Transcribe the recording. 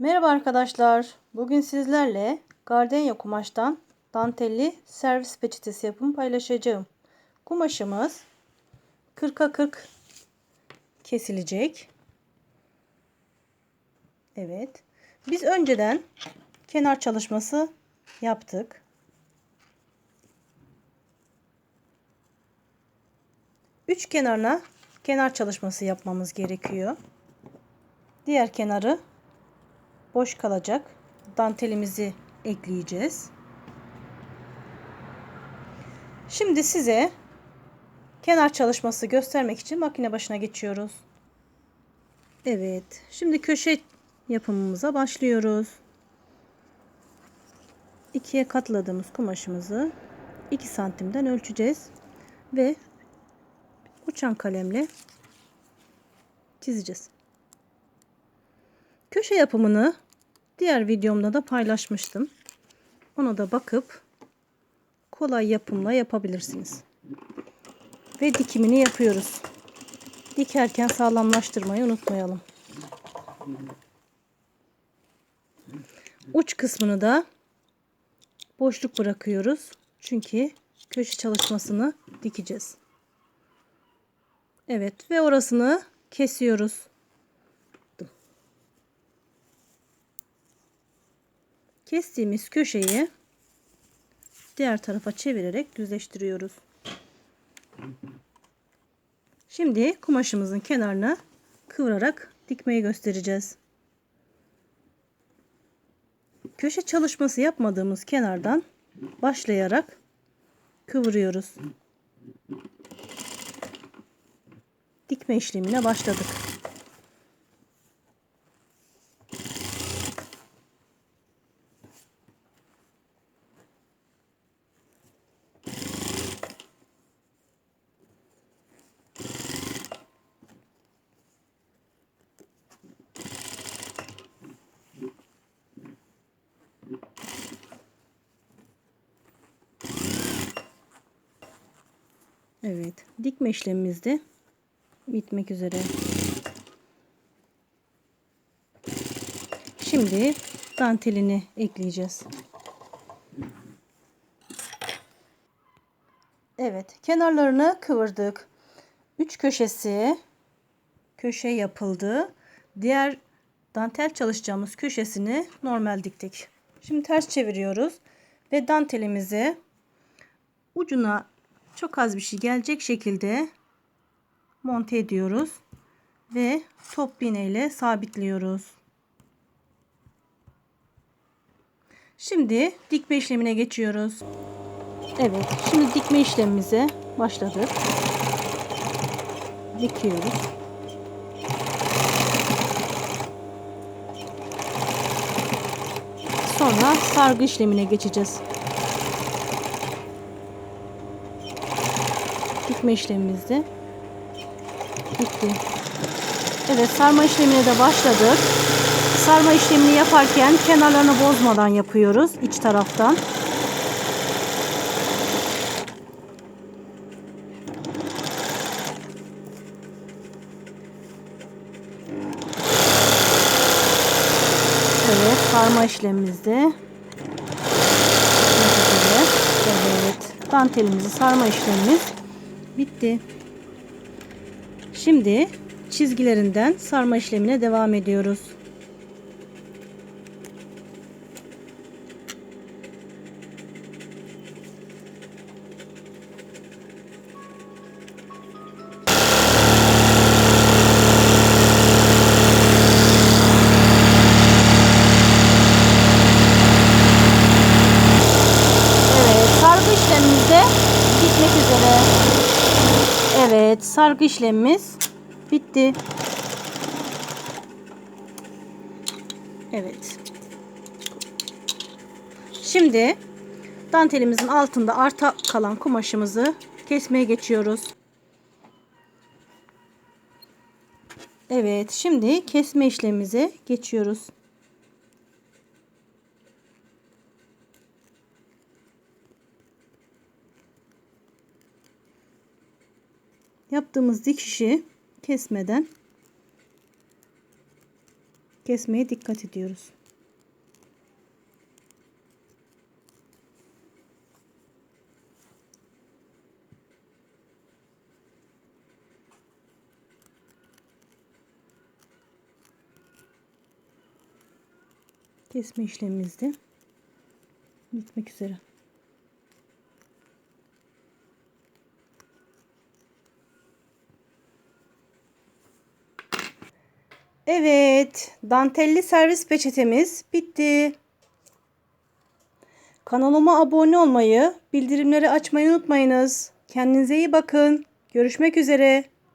Merhaba arkadaşlar. Bugün sizlerle gardenya kumaştan dantelli servis peçetesi yapımı paylaşacağım. Kumaşımız 40'a 40 kesilecek. Evet. Biz önceden kenar çalışması yaptık. Üç kenarına kenar çalışması yapmamız gerekiyor. Diğer kenarı boş kalacak. Dantelimizi ekleyeceğiz. Şimdi size kenar çalışması göstermek için makine başına geçiyoruz. Evet. Şimdi köşe yapımımıza başlıyoruz. İkiye katladığımız kumaşımızı 2 santimden ölçeceğiz ve uçan kalemle çizeceğiz. Köşe yapımını diğer videomda da paylaşmıştım. Ona da bakıp kolay yapımla yapabilirsiniz. Ve dikimini yapıyoruz. Dikerken sağlamlaştırmayı unutmayalım. Uç kısmını da boşluk bırakıyoruz. Çünkü köşe çalışmasını dikeceğiz. Evet ve orasını kesiyoruz. Kestiğimiz köşeyi diğer tarafa çevirerek düzleştiriyoruz. Şimdi kumaşımızın kenarına kıvırarak dikmeyi göstereceğiz. Köşe çalışması yapmadığımız kenardan başlayarak kıvırıyoruz. Dikme işlemine başladık. Evet, dikme işlemimiz de bitmek üzere. Şimdi dantelini ekleyeceğiz. Evet, kenarlarını kıvırdık. Üç köşesi köşe yapıldı. Diğer dantel çalışacağımız köşesini normal diktik. Şimdi ters çeviriyoruz ve dantelimizi ucuna çok az bir şey gelecek şekilde monte ediyoruz ve top iğne ile sabitliyoruz. Şimdi dikme işlemine geçiyoruz. Evet, şimdi dikme işlemimize başladık. Dikiyoruz. Sonra sargı işlemine geçeceğiz. Dikme işlemimiz de bitti. Evet sarma işlemine de başladık. Sarma işlemini yaparken kenarlarını bozmadan yapıyoruz iç taraftan. Evet sarma işlemimizde. Evet dantelimizi sarma işlemimiz bitti. Şimdi çizgilerinden sarma işlemine devam ediyoruz. Evet, sargı işlemimiz de bitmek üzere. Evet, sargı işlemimiz bitti. Evet. Şimdi dantelimizin altında arta kalan kumaşımızı kesmeye geçiyoruz. Evet, şimdi kesme işlemimize geçiyoruz. Yaptığımız dikişi kesmeden Kesmeye dikkat ediyoruz. Kesme işlemimiz de bitmek üzere. Evet, dantelli servis peçetemiz bitti. Kanalıma abone olmayı, bildirimleri açmayı unutmayınız. Kendinize iyi bakın. Görüşmek üzere.